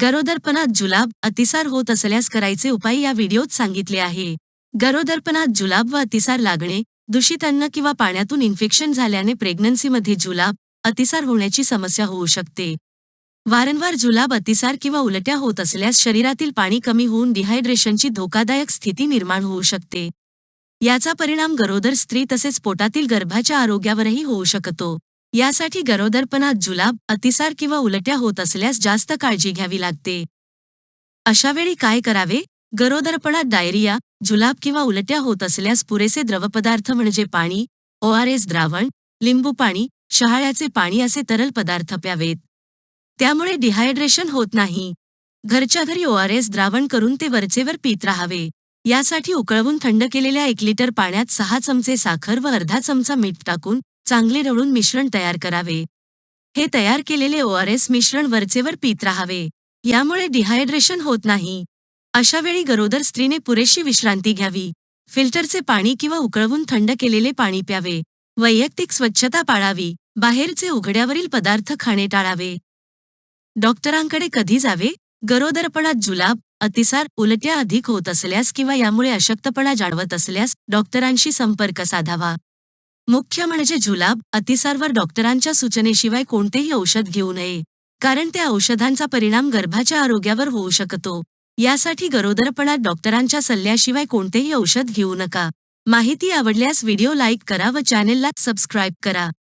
गरोदरपणात जुलाब अतिसार होत असल्यास करायचे उपाय या व्हिडिओत सांगितले आहे. गरोदरपणात जुलाब व अतिसार लागणे दूषित अन्न किंवा पाण्यातून इन्फेक्शन झाल्याने प्रेग्नन्सीमध्ये जुलाब अतिसार होण्याची समस्या होऊ शकते. वारंवार जुलाब अतिसार किंवा उलट्या होत असल्यास शरीरातील पाणी कमी होऊन डिहायड्रेशनची धोकादायक स्थिती निर्माण होऊ शकते. याचा परिणाम गरोदर स्त्री तसेच पोटातील गर्भाच्या आरोग्यावरही होऊ शकतो. यासाठी गरोदरपणात जुलाब अतिसार किंवा उलट्या होत असल्यास जास्त काळजी घ्यावी लागते. अशावेळी काय करावे? गरोदरपणात डायरिया जुलाब किंवा उलट्या होत असल्यास पुरेसे द्रवपदार्थ म्हणजे पाणी ओआरएस द्रावण लिंबू पाणी शहाळ्याचे पाणी असे तरल पदार्थ प्यावेत. त्यामुळे डिहायड्रेशन होत नाही. घरच्या घरी ओआरएस द्रावण करून ते वरचेवर पीत राहावे. यासाठी उकळवून थंड केलेल्या एक लिटर पाण्यात सहा चमचे साखर व अर्धा चमचा मीठ टाकून चांगले रळून मिश्रण तयार करावे. हे तयार केलेले ओआरएस मिश्रण वरचेवर पीत राहावे. यामुळे डिहायड्रेशन होत नाही. अशा वेळी गरोदर स्त्रीने पुरेशी विश्रांती घ्यावी. फिल्टरचे पाणी किंवा उकळवून थंड केलेले पाणी प्यावे. वैयक्तिक स्वच्छता पाळावी. बाहेरचे उघड्यावरील पदार्थ खाणे टाळावे. डॉक्टरांकडे कधी जावे? गरोदरपणात जुलाब अतिसार उलट्या अधिक होत असल्यास किंवा यामुळे अशक्तपणा जाणवत असल्यास डॉक्टरांशी संपर्क साधावा. मुख्य म्हणजे जुलाब अतिसारवर डॉक्टरांच्या सूचनेशिवाय कोणतेही औषध घेऊ नये कारण त्या औषधांचा परिणाम गर्भाच्या आरोग्यावर होऊ शकतो. यासाठी गरोदरपणात डॉक्टरांच्या सल्ल्याशिवाय कोणतेही औषध घेऊ नका. माहिती आवडल्यास व्हिडिओ लाईक करा व चॅनेलला सबस्क्राईब करा.